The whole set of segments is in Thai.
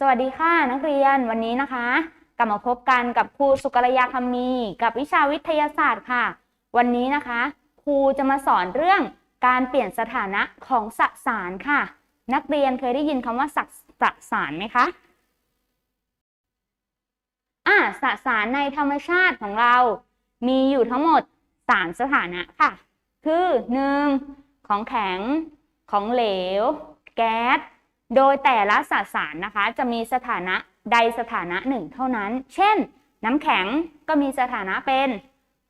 สวัสดีค่ะนักเรียนวันนี้นะคะ กลับมาพบกันกับครูสุกรยาคำมี กับวิชาวิทยาศาสตร์ค่ะ วันนี้นะคะครูจะมาสอนเรื่องการเปลี่ยนสถานะของสสารค่ะ นักเรียนเคยได้ยินคำว่าสสสารไหมคะอ่าสสารในธรรมชาติของเรา มีอยู่ทั้งหมด3สถานะค่ะ คือ 1. ของแข็ง ของเหลว แก๊ส โดยแต่ละสสารนะคะจะมีสถานะใดสถานะหนึ่งเท่านั้น เช่น น้ำแข็งก็มีสถานะเป็น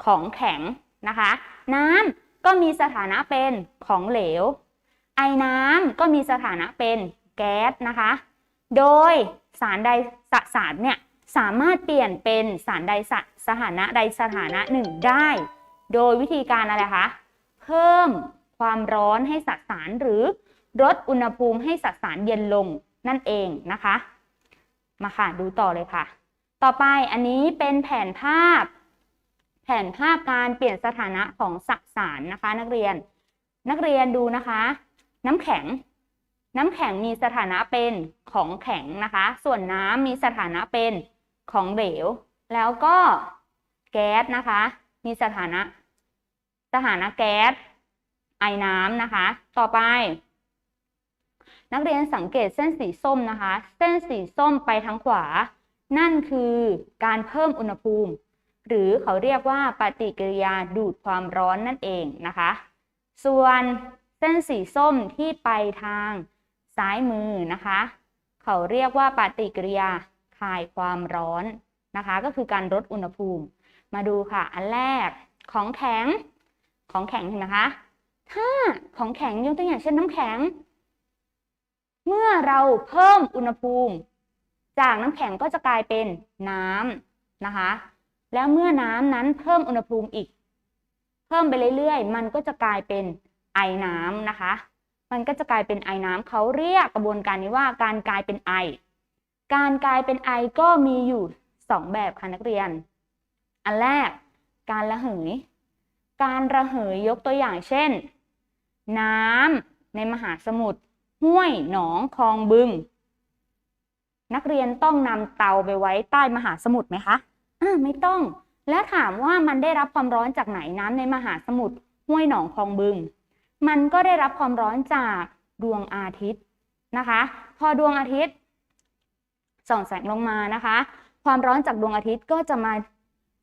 ของแข็งนะคะ น้ำก็มีสถานะเป็นของเหลว ไอน้ำก็มีสถานะเป็นแก๊สนะคะ โดยสารใดสสารเนี่ยสามารถเปลี่ยนเป็นสารใดสสถานะใดสถานะหนึ่งได้ โดยวิธีการอะไรคะ เพิ่มความร้อนให้สสารหรือ ลดอุณหภูมิให้สสารเย็นลงนั่นเองนะคะ มาค่ะดูต่อเลยค่ะ ต่อไปอันนี้เป็นแผนภาพ แผนภาพการเปลี่ยนสถานะของสสารนะคะ นักเรียน นักเรียนดูนะคะ น้ำแข็ง น้ำแข็งมีสถานะเป็นของแข็งนะคะ ส่วนน้ำมีสถานะเป็นของเหลว แล้วก็แก๊สนะคะ มีสถานะ สถานะแก๊สไอน้ำนะคะ ต่อไป นักเรียนสังเกตเส้นสีส้มนะคะ เส้นสีส้มไปทางขวา นั่นคือการเพิ่มอุณหภูมิ หรือเขาเรียกว่าปฏิกิริยาดูดความร้อนนั่นเองนะคะ ส่วนเส้นสีส้มที่ไปทางซ้ายมือนะคะ เขาเรียกว่าปฏิกิริยาคลายความร้อนนะคะ ก็คือการลดอุณหภูมิ มาดูค่ะ อันแรกของแข็ง ของแข็งเห็นไหมคะ ถ้าของแข็งยกตัวอย่างเช่นน้ำแข็ง เมื่อเราเพิ่มอุณหภูมิ จากน้ำแข็งก็จะกลายเป็นน้ำนะคะ แล้วเมื่อน้ำนั้นเพิ่มอุณหภูมิอีก เพิ่มไปเรื่อยๆ มันก็จะกลายเป็นไอน้ำนะคะ มันก็จะกลายเป็นไอน้ำเขาเรียกกระบวนการนี้ว่าการกลายเป็นไอ การกลายเป็นไอก็มีอยู่สองแบบค่ะนักเรียน อันแรกการระเหย การระเหยยกตัวอย่างเช่น น้ำในมหาสมุทร ห้วยหนองคลองบึง นักเรียนต้องนำเตาไปไว้ใต้มหาสมุทรไหมคะอ่าไม่ต้อง และถามว่ามันได้รับความร้อนจากไหนน้ำในมหาสมุทรห้วยหนองคลองบึง มันก็ได้รับความร้อนจากดวงอาทิตย์นะคะ พอดวงอาทิตย์ส่องแสงลงมานะคะ ความร้อนจากดวงอาทิตย์ก็จะมา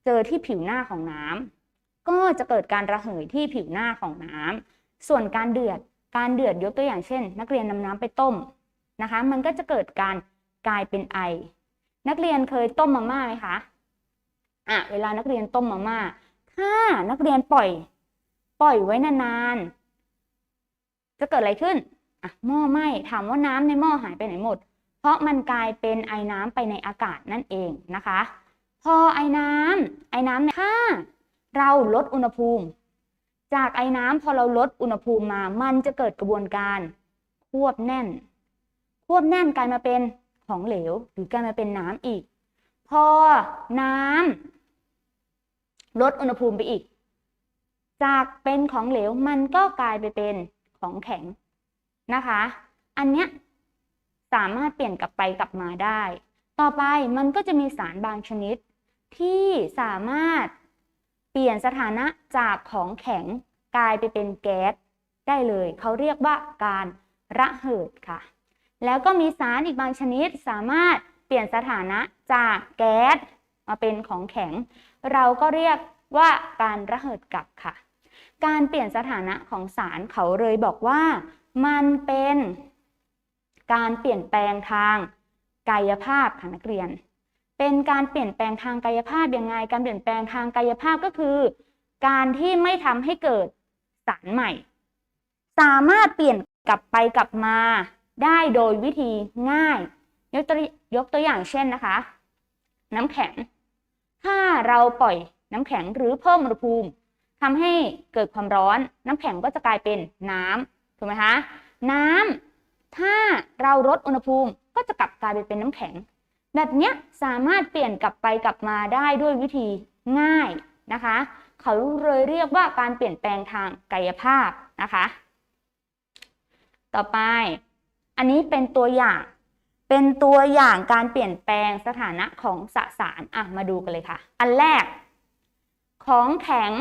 เจอที่ผิวหน้าของน้ำก็จะเกิดการระเหยที่ผิวหน้าของน้ำส่วนการเดือด การเดือดยกตัวอย่างเช่น นักเรียนนำน้ำไปต้มนะคะ มันก็จะเกิดการกลายเป็นไอ นักเรียนเคยต้มมาม่าไหมคะอะเวลานักเรียนต้มมาม่าถ้านักเรียนปล่อย ปล่อยไว้นานๆจะเกิดอะไรขึ้นอะหม้อไหม้ถามว่าน้ำในหม้อหายไปไหนหมด เพราะมันกลายเป็นไอน้ำไปในอากาศนั่นเองนะคะ พอไอน้ำไอน้ำเนี่ยถ้าเราลดอุณหภูมิ จากไอ้น้ำพอเราลดอุณหภูมิมา มันจะเกิดกระบวนการควบแน่น ควบแน่นกลายมาเป็นของเหลว หรือกลายมาเป็นน้ำอีก พอน้ำลดอุณหภูมิไปอีก จากเป็นของเหลวมันก็กลายไปเป็นของแข็งนะคะ อันเนี้ยสามารถเปลี่ยนกลับไปกลับมาได้ ต่อไปมันก็จะมีสารบางชนิดที่สามารถ เปลี่ยนสถานะจากของแข็งกลายไปเป็นแก๊สได้เลย เขาเรียกว่าการระเหิดค่ะ แล้วก็มีสารอีกบางชนิดสามารถเปลี่ยนสถานะจากแก๊สมาเป็นของแข็ง เราก็เรียกว่าการระเหิดกลับค่ะ การเปลี่ยนสถานะของสารเขาเลยบอกว่า มันเป็นการเปลี่ยนแปลงทางกายภาพค่ะนักเรียน เป็นการเปลี่ยนแปลงทางกายภาพยังไง การเปลี่ยนแปลงทางกายภาพก็คือ การที่ไม่ทำให้เกิดสารใหม่ สามารถเปลี่ยนกลับไปกลับมาได้โดยวิธีง่าย ยกตัวยกตัวอย่างเช่นนะคะ น้ำแข็ง ถ้าเราปล่อยน้ำแข็งหรือเพิ่มอุณหภูมิทำให้เกิดความร้อน น้ำแข็งก็จะกลายเป็นน้ำถูกไหมคะน้ำถ้าเราลดอุณหภูมิก็จะกลับกลายไปเป็นน้ำแข็ง แบบเนี้ยสามารถเปลี่ยนกลับไปกลับมาได้ด้วยวิธีง่ายนะคะ เขาเลยเรียกว่าการเปลี่ยนแปลงทางกายภาพนะคะ ต่อไป อันนี้เป็นตัวอย่าง เป็นตัวอย่างการเปลี่ยนแปลงสถานะของสสารอะมาดูกันเลยค่ะ อันแรก ของแข็ง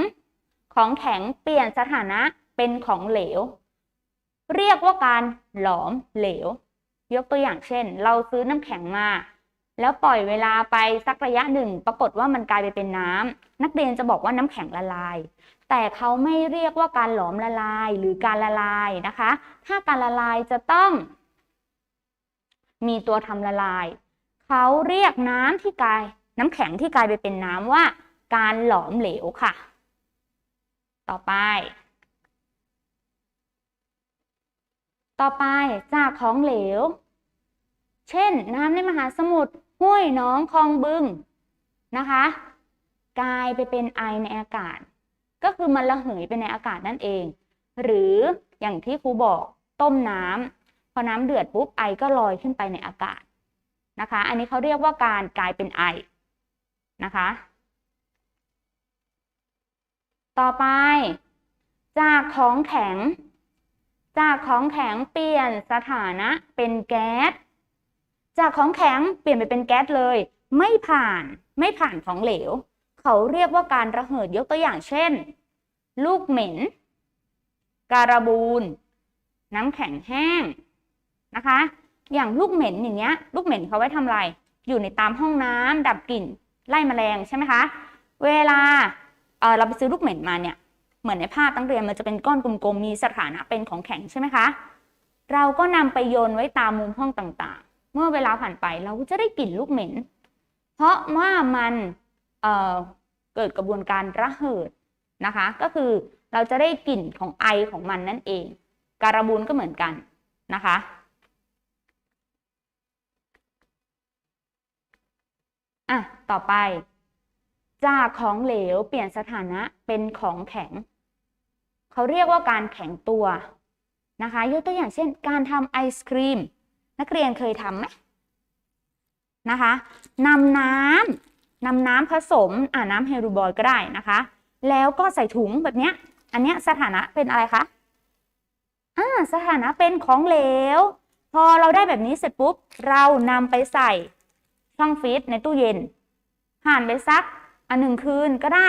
ของแข็งเปลี่ยนสถานะเป็นของเหลว เรียกว่าการหลอมเหลว ยกตัวอย่างเช่น เราซื้อน้ำแข็งมา แล้วปล่อยเวลาไปสักระยะหนึ่ง ปรากฏว่ามันกลายไปเป็นน้ำนักเรียนจะบอกว่าน้ำแข็งละลาย แต่เขาไม่เรียกว่าการหลอมละลายหรือการละลายนะคะ ถ้าการละลายจะต้อง มีตัวทำละลาย เขาเรียกน้ำที่กลาย น้ำแข็งที่กลายไปเป็นน้ำว่า การหลอมเหลวค่ะ ต่อไปต่อไปจากของเหลว เช่น น้ำในมหาสมุทร ห้วยหน้องคลองบึงนะคะ กลายไปเป็นไอในอากาศ ก็คือมันระเหยไปในอากาศนั่นเอง หรืออย่างที่ครูบอกต้มน้ำพอน้ำเดือดปุ๊บไอก็ลอยขึ้นไปในอากาศนะคะ อันนี้เขาเรียกว่าการกลายเป็นไอนะคะ ต่อไป จากของแข็ง จากของแข็งเปลี่ยนสถานะเป็นแก๊ส จากของแข็งเปลี่ยนไปเป็นแก๊สเลย ไม่ผ่านไม่ผ่านของเหลว เขาเรียกว่าการระเหิดยกตัวอย่างเช่น ลูกเหม็น การบูนน้ำแข็งแห้งนะคะ อย่างลูกเหม็นอย่างเงี้ย ลูกเหม็นเขาไว้ทำอะไร อยู่ในตามห้องน้ำดับกลิ่นไล่แมลงใช่ไหมคะ เวลาเเราไปซื้อลูกเหม็นมาเนี่ยเหมือนในภาพตั้งเรียนมันจะเป็นก้อนกลมๆ มีสถานะเป็นของแข็งใช่ไหมคะ เราก็นำไปโยนไว้ตามมุมห้องต่าง เมื่อเวลาผ่านไปเราจะได้กลิ่นลูกเหม็น เพราะว่ามันเเกิดกระบวนการระเหิดนะคะ ก็คือเราจะได้กลิ่นของไอของมันนั่นเอง การบูนก็เหมือนกันนะคะอะต่อไป จากของเหลวเปลี่ยนสถานะเป็นของแข็ง เขาเรียกว่าการแข็งตัวนะคะ ยกตัวอย่างเช่น การทำไอศครีม นักเรียนเคยทำไหมนะคะนำน้ำนำน้ำผสมอ่าน้ำเฮลูบอยก็ได้นะคะ แล้วก็ใส่ถุงแบบเนี้ย อันเนี้ยสถานะเป็นอะไรคะอ่าสถานะเป็นของเหลว พอเราได้แบบนี้เสร็จปุ๊บ เรานำไปใส่ช่องฟรีซในตู้เย็น ผ่านไปสักอันหนึ่งคืนก็ได้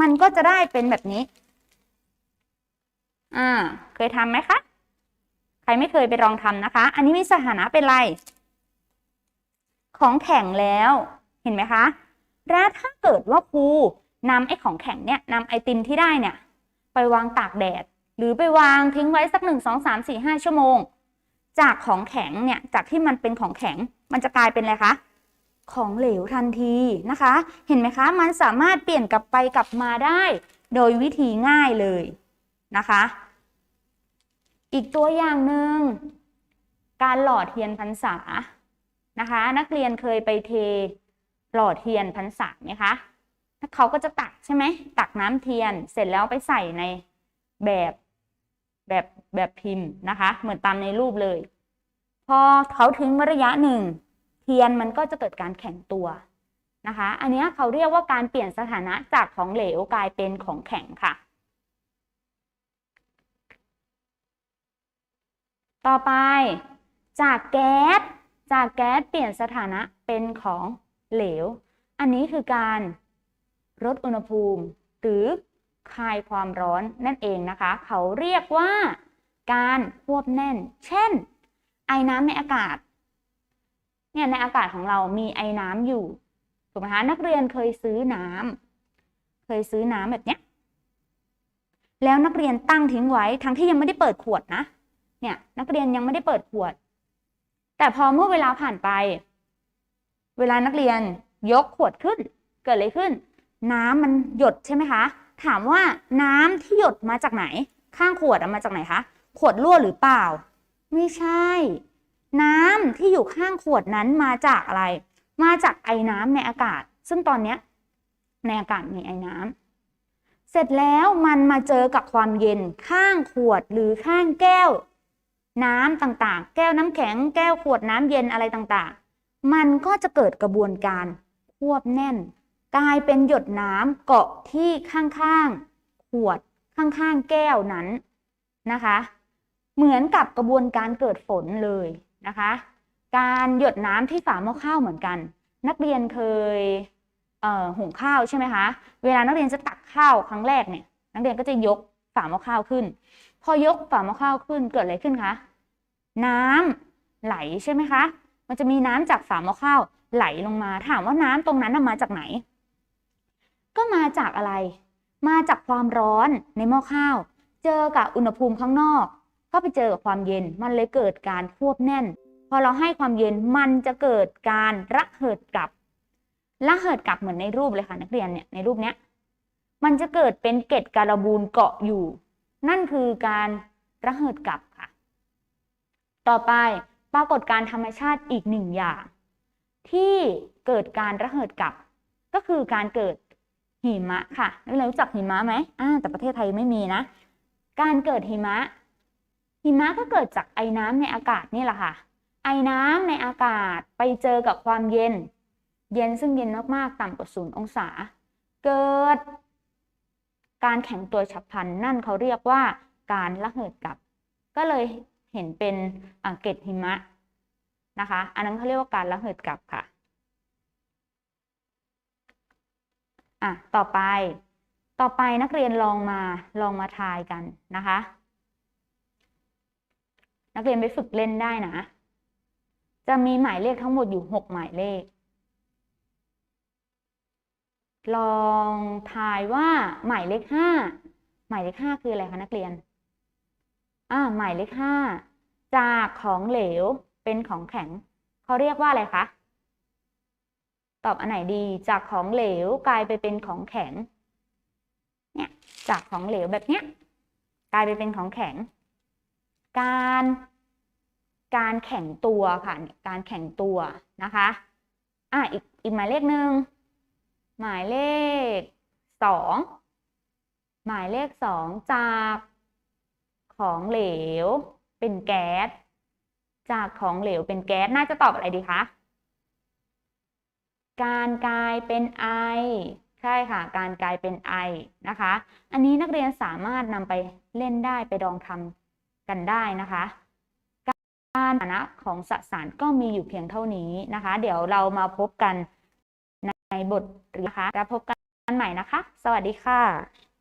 มันก็จะได้เป็นแบบนี้ อ่า เคยทำไหมคะ ใครไม่เคยไปลองทำนะคะ อันนี้มีสถานะเป็นไร ของแข็งแล้วเห็นไหมคะ และถ้าเกิดว่าครูนำไอ้ของแข็งเนี่ยนำไอติมที่ได้เนี่ย ไปวางตากแดด หรือไปวางทิ้งไว้สักหนึ่งสองสามสี่ห้าชั่วโมง จากของแข็งเนี่ย จากที่มันเป็นของแข็ง มันจะกลายเป็นอะไรคะ ของเหลวทันทีนะคะ เห็นไหมคะ มันสามารถเปลี่ยนกลับไปกลับมาได้ โดยวิธีง่ายเลยนะคะ อีกตัวอย่างหนึ่งการหล่อเทียนพรรษานะคะ นักเรียนเคยไปเทหล่อเทียนพรรษาไหมคะเขาก็จะตักใช่ไหมตักน้ำเทียนเสร็จแล้วไปใส่ในแบบแบบแบบพิมพ์นะคะ เหมือนตามในรูปเลย พอเขาทิ้งระยะหนึ่ง เทียนมันก็จะเกิดการแข็งตัวนะคะ อันนี้เขาเรียกว่าการเปลี่ยนสถานะจากของเหลวกลายเป็นของแข็งค่ะ ต่อไป จากแก๊ส จากแก๊สเปลี่ยนสถานะเป็นของเหลว อันนี้คือการลดอุณหภูมิ หรือคลายความร้อนนั่นเองนะคะ เขาเรียกว่าการควบแน่น เช่น ไอน้ำในอากาศ เนี่ยในอากาศของเรามีไอน้ำอยู่ ถูกไหมคะ นักเรียนเคยซื้อน้ำ เคยซื้อน้ำแบบเนี้ย แล้วนักเรียนตั้งทิ้งไว้ ทั้งที่ยังไม่ได้เปิดขวดนะ เนี่ย นักเรียนยังไม่ได้เปิดขวด แต่พอเมื่อเวลาผ่านไป เวลานักเรียนยกขวดขึ้น เกิดอะไรขึ้น น้ำมันหยดใช่ไหมคะ ถามว่าน้ำที่หยดมาจากไหน ข้างขวดมาจากไหนคะ ขวดรั่วหรือเปล่า ไม่ใช่ น้ำที่อยู่ข้างขวดนั้นมาจากอะไร มาจากไอ้น้ำในอากาศ ซึ่งตอนเนี้ยในอากาศมีไอ้น้ำเสร็จแล้วมันมาเจอกับความเย็นข้างขวดหรือข้างแก้ว น้ำต่างๆ แก้วน้ำแข็ง แก้วขวดน้ำเย็นอะไรต่างๆ มันก็จะเกิดกระบวนการควบแน่น กลายเป็นหยดน้ำเกาะที่ข้างๆ ขวดข้างๆ แก้วนั้นนะคะ เหมือนกับกระบวนการเกิดฝนเลยนะคะ การหยดน้ำที่ฝาหม้อข้าวเหมือนกัน นักเรียนเคยเหุงข้าวใช่ไหมคะ เวลานักเรียนจะตักข้าวครั้งแรกเนี่ย นักเรียนก็จะยกฝาหม้อข้าวขึ้น พอยกฝาหม้อข้าวขึ้นเกิดอะไรขึ้นคะ น้ำไหลใช่ไหมคะ มันจะมีน้ำจากฝาหม้อข้าวไหลลงมา ถามว่าน้ำตรงนั้นมาจากไหน ก็มาจากอะไร มาจากความร้อนในหม้อข้าว เจอกับอุณหภูมิข้างนอกก็ไปเจอกับความเย็น มันเลยเกิดการควบแน่น พอเราให้ความเย็นมันจะเกิดการระเหิดกลับ ระเหิดกลับเหมือนในรูปเลยค่ะนักเรียนเนี่ย ในรูปเนี้ย มันจะเกิดเป็นเกล็ดการบูนเกาะอยู่ นั่นคือการระเหิดกลับค่ะ ต่อไปปรากฏการธรรมชาติอีกหนึ่งอย่าง ที่เกิดการระเหิดกลับ ก็คือการเกิดหิมะค่ะนักเรียนรู้จักหิมะไหมอ่าแต่ประเทศไทยไม่มีนะ การเกิดหิมะ หิมะก็เกิดจากไอ้น้ำในอากาศนี่แหละค่ะ ไอ้น้ำในอากาศไปเจอกับความเย็น เย็นซึ่งเย็นมากๆ ต่ำกว่าศูนย์องศา เกิด การแข็งตัวฉับพลันนั่นเขาเรียกว่าการระเหิดกลับ ก็เลยเห็นเป็นเกล็ดหิมะนะคะ อันนั้นเขาเรียกว่าการระเหิดกลับค่ะอะต่อไป ต่อไปนักเรียนลองมาลองมาทายกันนะคะ นักเรียนไปฝึกเล่นได้นะ จะมีหมายเลขทั้งหมดอยู่หกหมายเลข ลองทายว่าหมายเลขห้าหมายเลขห้าคืออะไรคะนักเรียน อ่าหมายเลขห้าจากของเหลวเป็นของแข็งเขาเรียกว่าอะไรคะตอบอันไหนดีจากของเหลวกลายไปเป็นของแข็ง เนี่ยจากของเหลวแบบเนี้ยกลายไปเป็นของแข็ง การการแข็งตัวค่ะ การแข็งตัวนะคะ อะอีกอีกหมายเลขหนึ่ง หมายเลขสองหมายเลขสองจากของเหลวเป็นแก๊ส จากของเหลวเป็นแก๊ส น่าจะตอบอะไรดีคะ การกลายเป็นไอ ใช่ค่ะ การกลายเป็นไอนะคะ อันนี้นักเรียนสามารถนำไปเล่นได้ไปลองทำกันได้นะคะการฐานะของสสารก็มีอยู่เพียงเท่านี้นะคะ เดี๋ยวเรามาพบกัน ในบทเรียนนะคะแล้วพบกันใหม่นะคะ สวัสดีค่ะ